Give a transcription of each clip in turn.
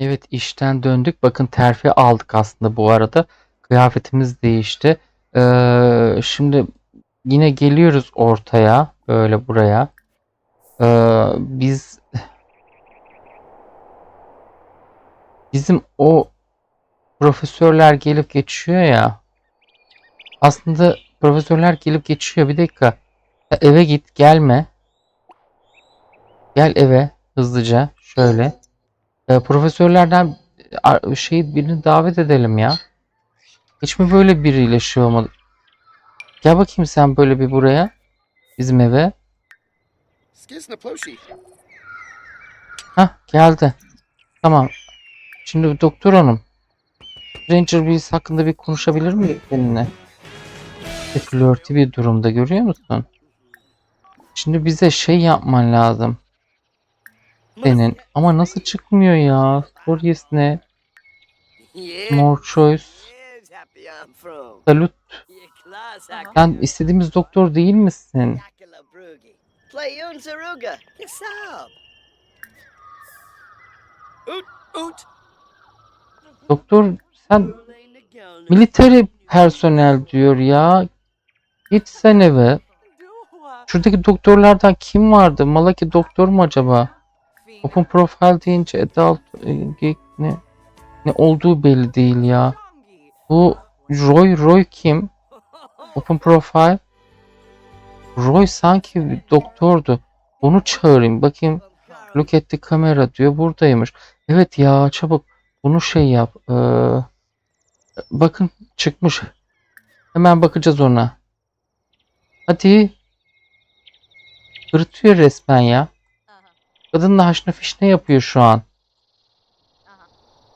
Evet işten döndük. Bakın terfi aldık aslında bu arada. Kıyafetimiz değişti. Ee, şimdi yine geliyoruz ortaya. Böyle buraya. Ee, biz bizim o profesörler gelip geçiyor ya. Aslında profesörler gelip geçiyor. Bir dakika. Eve git gelme. Gel eve hızlıca. Şöyle. Ee, profesörlerden şey birini davet edelim ya. Hiç mi böyle biriyle şey olmadı? Gel bakayım sen böyle bir buraya. Bizim eve. Hah geldi. Tamam. Şimdi doktor hanım. Ranger Wills hakkında bir konuşabilir miyim seninle? İşte flörtü bir durumda görüyor musun? Şimdi bize şey yapman lazım. Senin. Ama nasıl çıkmıyor ya? Stories ne? More choice. Salut. Sen istediğimiz doktor değil misin? Doktor sen military personel diyor ya. Git sen eve. Şuradaki doktorlardan kim vardı? Malaki doktor mu acaba? Open profile deyince adult e, geek ne ne olduğu belli değil ya. Bu Roy Roy kim? Open profile. Roy sanki bir doktordu. Onu çağırayım bakayım. Look at the camera diyor. Buradaymış. Evet ya çabuk bunu şey yap. Ee, bakın çıkmış. Hemen bakacağız ona. Hadi. Hırtıyor resmen ya. Kadın da haşna fişne yapıyor şu an.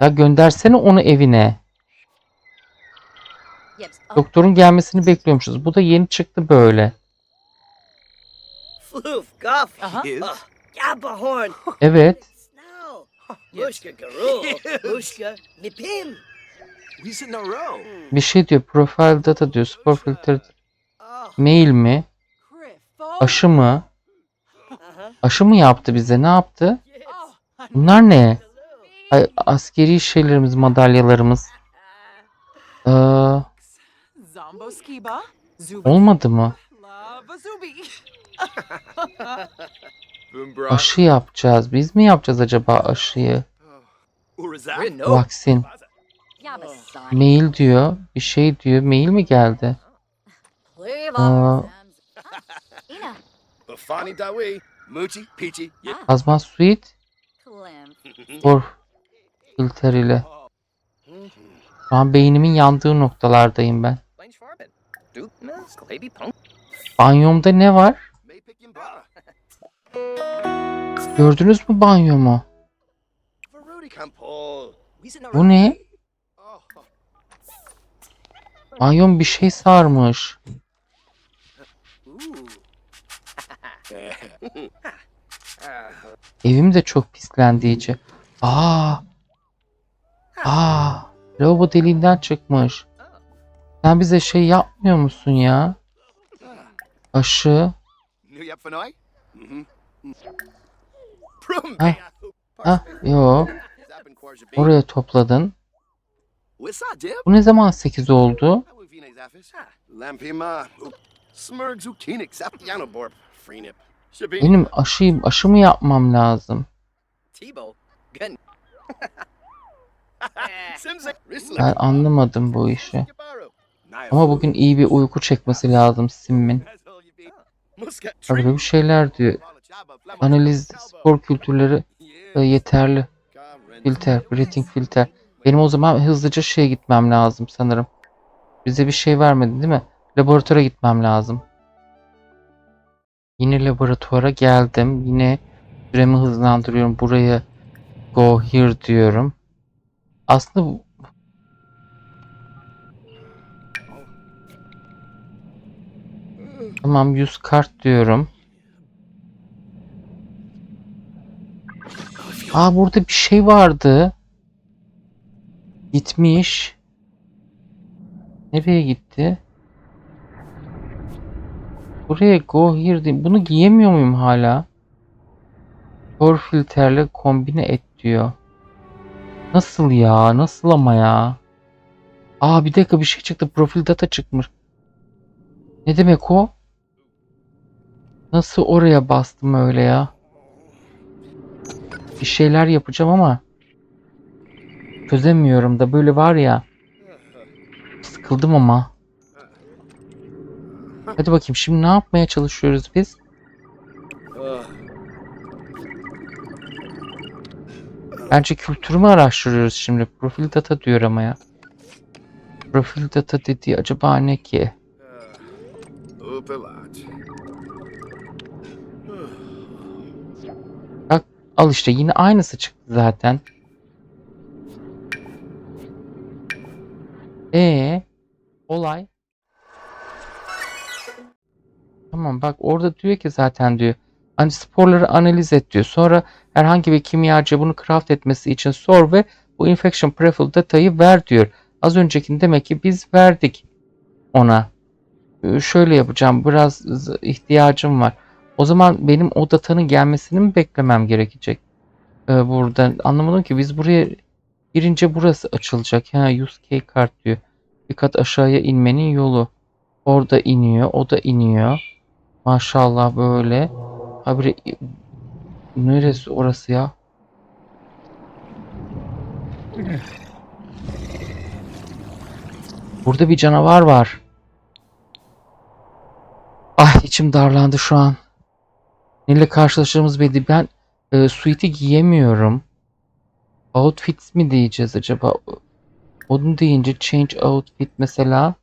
Ya göndersene onu evine. Doktorun gelmesini bekliyormuşuz. Bu da yeni çıktı böyle. Evet. Bir şey diyor. Profile data diyor. Spor filter. Oh. Mail mi? Aşı mı? Aşı mı yaptı bize? Ne yaptı? Bunlar ne? Ay, askeri şeylerimiz, madalyalarımız. Ee, olmadı mı? Aşı yapacağız. Biz mi yapacağız acaba aşıyı? Vaksin. Mail diyor. Bir şey diyor. Mail mi geldi? Aa. Moochie, Peachy. Yep. Azman Suite spor filter ile. Şu an beynimin yandığı noktalardayım ben. Banyomda ne var? Gördünüz mü banyomu? For Bu ne? Oh. Banyom bir şey sarmış. Evim de çok pislendi iyice. Aa! Aa! Lavabo deliğinden çıkmış. Sen bize şey yapmıyor musun ya? Aşı. Ah. Ah yo. Oraya topladın. Bu ne zaman 8 oldu? Benim aşıyı aşı mı yapmam lazım? Ben anlamadım bu işi. Ama bugün iyi bir uyku çekmesi lazım Sim'in. Böyle bir şeyler diyor. Analiz spor kültürleri e, yeterli. Filter, breathing filter. Benim o zaman hızlıca şeye gitmem lazım sanırım. Bize bir şey vermedi değil mi? Laboratuvara gitmem lazım. Yine laboratuvara geldim. Yine süremi hızlandırıyorum. Buraya go here diyorum. Aslında Tamam yüz kart diyorum. Aa burada bir şey vardı. Gitmiş. Nereye gitti? Buraya go here. Bunu giyemiyor muyum hala? Core filterle kombine et diyor. Nasıl ya? Nasıl ama ya? Aa bir dakika bir şey çıktı. Profil data çıkmış. Ne demek o? Nasıl oraya bastım öyle ya? Bir şeyler yapacağım ama çözemiyorum da böyle var ya. Sıkıldım ama. Hadi bakayım şimdi ne yapmaya çalışıyoruz biz? Bence kültürümü araştırıyoruz şimdi. Profil data diyor ama ya. Profil data dediği acaba ne ki? Upelat. Al işte yine aynısı çıktı zaten. E olay. Tamam bak orada diyor ki zaten diyor. Hani sporları analiz et diyor. Sonra herhangi bir kimyacı bunu craft etmesi için sor ve bu infection profile datayı ver diyor. Az öncekini demek ki biz verdik ona. Ee, Şöyle yapacağım. Biraz ihtiyacım var. O zaman benim o datanın gelmesini mi beklemem gerekecek? Ee, burada anlamadım ki biz buraya girince burası açılacak. Ha use key card diyor. Bir kat aşağıya inmenin yolu. Orada iniyor, o da iniyor. Maşallah böyle. Habire neresi orası ya? Burada bir canavar var. Ah içim darlandı şu an. Neyle karşılaştığımız belli. Ben e, suite'i giyemiyorum. Outfit mi diyeceğiz acaba? Onu deyince change outfit mesela.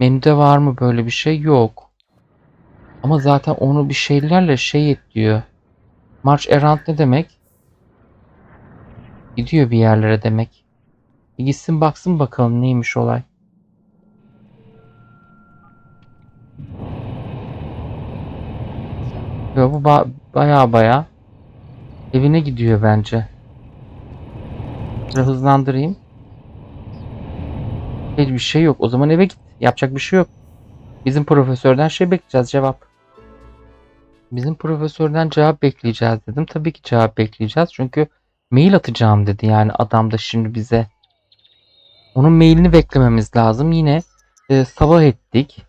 Menüde var mı böyle bir şey? Yok. Ama zaten onu bir şeylerle şey et diyor. March around ne demek? Gidiyor bir yerlere demek. Bir gitsin baksın bakalım neymiş olay. Yo, bu ba baya baya evine gidiyor bence. Biraz hızlandırayım. Hiçbir şey yok. O zaman eve git. Yapacak bir şey yok. Bizim profesörden şey bekleyeceğiz cevap. Bizim profesörden cevap bekleyeceğiz dedim. Tabii ki cevap bekleyeceğiz. Çünkü mail atacağım dedi yani adam da şimdi bize. Onun mailini beklememiz lazım. Yine e, sabah ettik.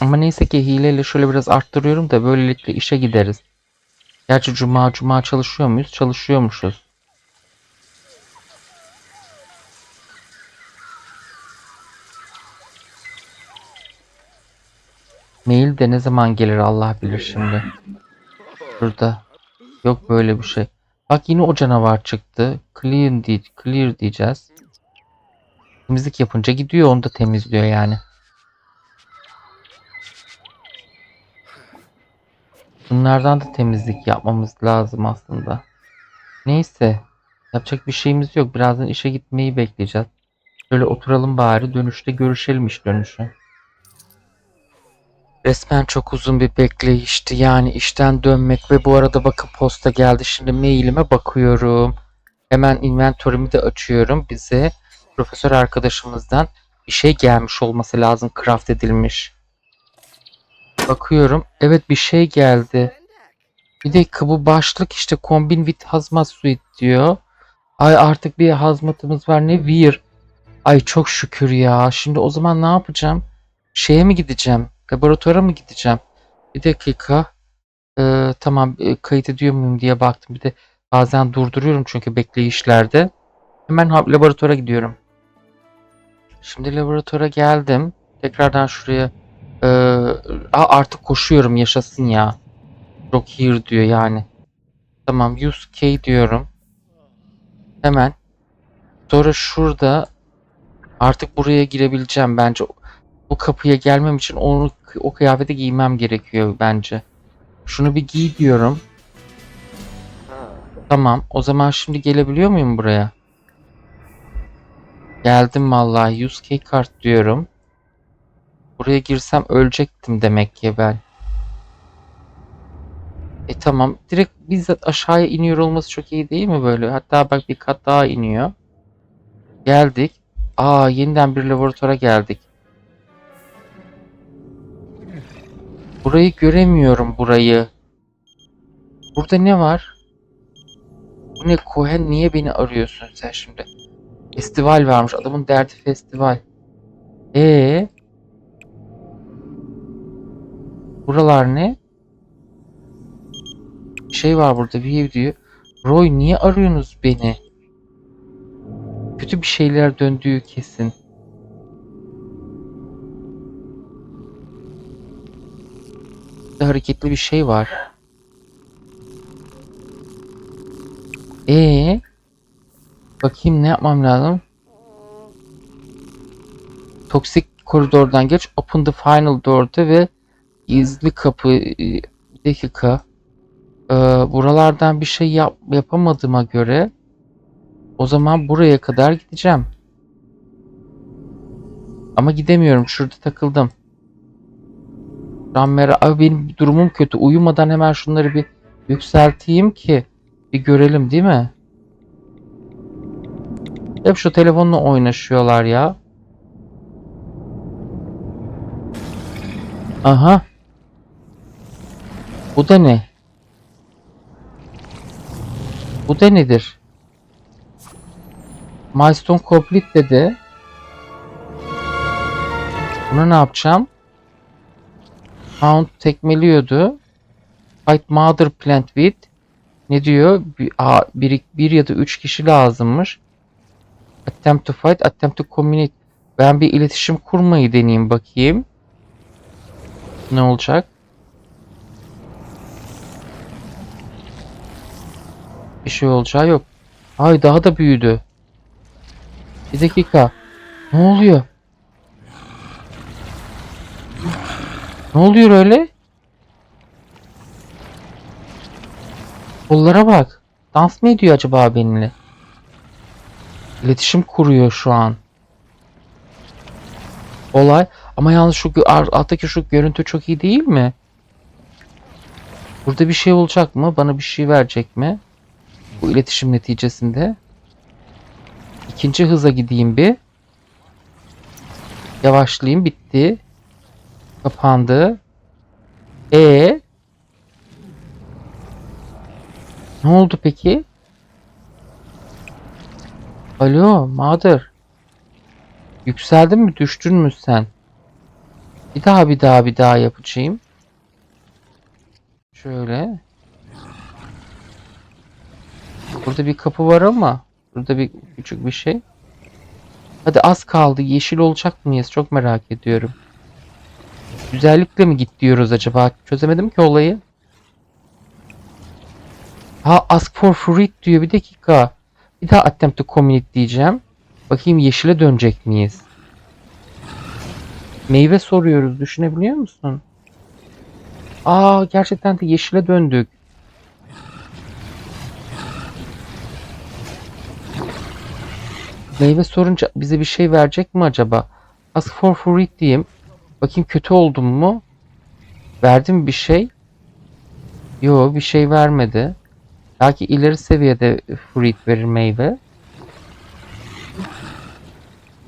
Ama neyse ki hileyle şöyle biraz arttırıyorum da böylelikle işe gideriz. Gerçi cuma cuma çalışıyor muyuz? Çalışıyormuşuz. Mail de ne zaman gelir Allah bilir şimdi. Burada. Yok böyle bir şey. Bak yine o canavar çıktı. Clear, diye, clear diyeceğiz. Temizlik yapınca gidiyor onu da temizliyor yani. Bunlardan da temizlik yapmamız lazım aslında. Neyse. Yapacak bir şeyimiz yok. Birazdan işe gitmeyi bekleyeceğiz. Şöyle oturalım bari. Dönüşte görüşelim iş dönüşü. Resmen çok uzun bir bekleyişti. Yani işten dönmek ve bu arada bakın posta geldi. Şimdi mailime bakıyorum. Hemen inventory'mi de açıyorum. Bize profesör arkadaşımızdan bir şey gelmiş olması lazım. Craft edilmiş. Bakıyorum. Evet bir şey geldi. Bir dakika bu başlık işte combine with hazmat suite diyor. Ay artık bir hazmatımız var ne weird. Ay çok şükür ya. Şimdi o zaman ne yapacağım? Şeye mi gideceğim? Laboratuvara mı gideceğim? Bir dakika. Ee, tamam e, kayıt ediyor muyum diye baktım. Bir de bazen durduruyorum çünkü bekleyişlerde. Hemen laboratuvara gidiyorum. Şimdi laboratuvara geldim. Tekrardan şuraya ee, artık koşuyorum yaşasın ya. Çok here diyor yani. Tamam use key diyorum. Hemen. Sonra şurada artık buraya girebileceğim bence. Bu kapıya gelmem için onu o kıyafeti giymem gerekiyor bence. Şunu bir giy diyorum. Tamam. O zaman şimdi gelebiliyor muyum buraya? Geldim vallahi. Use key kart diyorum. Buraya girsem ölecektim demek ki ben. E tamam. Direkt bizzat aşağıya iniyor olması çok iyi değil mi böyle? Hatta bak bir kat daha iniyor. Geldik. Aa yeniden bir laboratuvara geldik. Burayı göremiyorum burayı. Burada ne var? Bu ne Cohen niye beni arıyorsun sen şimdi? Festival varmış. Adamın derdi festival. E Buralar ne? Bir şey var burada. View diyor. Roy niye arıyorsunuz beni? Kötü bir şeyler döndüğü kesin. Burada hareketli bir şey var. Ee, bakayım ne yapmam lazım? Toksik koridordan geç. Open the final door'da ve gizli kapı e, bir dakika. Ee, buralardan bir şey yap, yapamadığıma göre o zaman buraya kadar gideceğim. Ama gidemiyorum. Şurada takıldım. Rammera abi benim durumum kötü. Uyumadan hemen şunları bir yükselteyim ki bir görelim değil mi? Hep şu telefonla oynaşıyorlar ya. Aha. Bu da ne? Bu da nedir? Milestone complete dedi. Bunu ne yapacağım? Pound tekmeliyordu. Fight mother plant with. Ne diyor? Bir, a, bir, bir ya da üç kişi lazımmış. Attempt to fight, attempt to communicate. Ben bir iletişim kurmayı deneyeyim bakayım. Ne olacak? Bir şey olacağı yok. Ay daha da büyüdü. Bir dakika. Ne oluyor? Ne oluyor öyle? Kollara bak. Dans mı ediyor acaba benimle? İletişim kuruyor şu an. Olay. Ama yalnız şu alttaki şu görüntü çok iyi değil mi? Burada bir şey olacak mı? Bana bir şey verecek mi? Bu iletişim neticesinde. İkinci hıza gideyim bir. Yavaşlayayım. Bitti. Kapandı. E Ne oldu peki? Alo, Mother. Yükseldin mi, düştün mü sen? Bir daha bir daha bir daha yapacağım. Şöyle. Burada bir kapı var ama burada bir küçük bir şey. Hadi az kaldı. Yeşil olacak mıyız? Çok merak ediyorum. Güzellikle mi git diyoruz acaba? Çözemedim ki olayı. Ha ask for fruit diyor. Bir dakika. Bir daha attempt to communicate diyeceğim. Bakayım yeşile dönecek miyiz? Meyve soruyoruz. Düşünebiliyor musun? Aa gerçekten de yeşile döndük. Meyve sorunca bize bir şey verecek mi acaba? Ask for fruit diyeyim. Bakayım kötü oldum mu? Verdi mi bir şey? Yo bir şey vermedi. Belki ileri seviyede fruit verir meyve.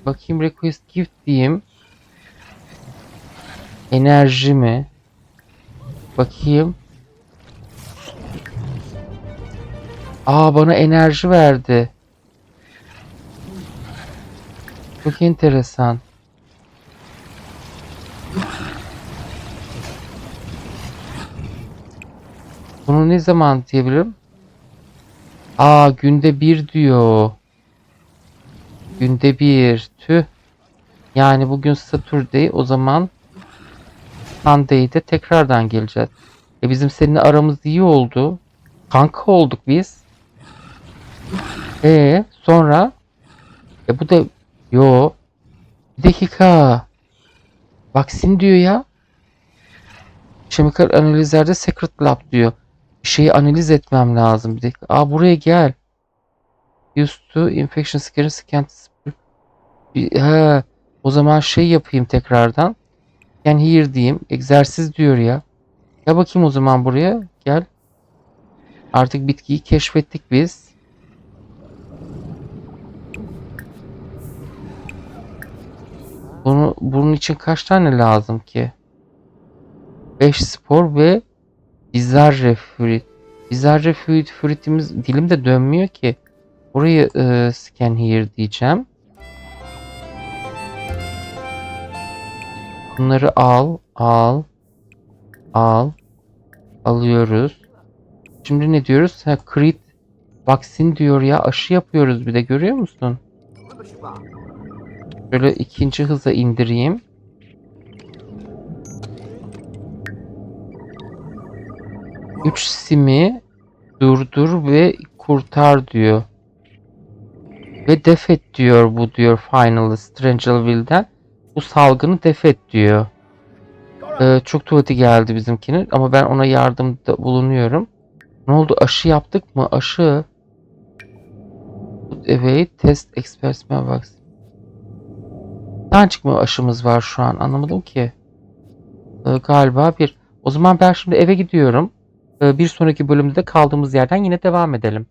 Bakayım request gift diyeyim. Enerji mi? Bakayım. Aa bana enerji verdi. Çok enteresan. Bunu ne zaman diyebilirim? Aa günde bir diyor. Günde bir. Tüh. Yani bugün Saturday o zaman Sunday'de tekrardan geleceğiz. E bizim seninle aramız iyi oldu. Kanka olduk biz. E sonra e bu da yo bir dakika. Vaksin diyor ya. Chemical analizlerde secret lab diyor. Bir şeyi analiz etmem lazım. Bir dakika. Aa buraya gel. Used to infection scaring scan Bir- He, o zaman şey yapayım tekrardan. Can here diyeyim. Egzersiz diyor ya. Gel bakayım o zaman buraya. Gel. Artık bitkiyi keşfettik biz. Bunu, bunun için kaç tane lazım ki? 5 spor ve bizar refri. Bizarre fluid fruitimiz dilim de dönmüyor ki. Burayı e, scan here diyeceğim. Bunları al, al, al. Alıyoruz. Şimdi ne diyoruz? Ha, crit vaccine diyor ya. Aşı yapıyoruz bir de görüyor musun? Şöyle ikinci hıza indireyim. Üç simi durdur ve kurtar diyor. Ve defet diyor bu diyor Final Strangeleville'den. Bu salgını defet diyor. Ee, çok tuvaleti geldi bizimkinin ama ben ona yardımda bulunuyorum. Ne oldu? Aşı yaptık mı? Aşı. Evet, test experts mailbox. Tanecik mi aşımız var şu an? Anlamadım ki. Ee, galiba bir. O zaman ben şimdi eve gidiyorum. Ee, bir sonraki bölümde de kaldığımız yerden yine devam edelim.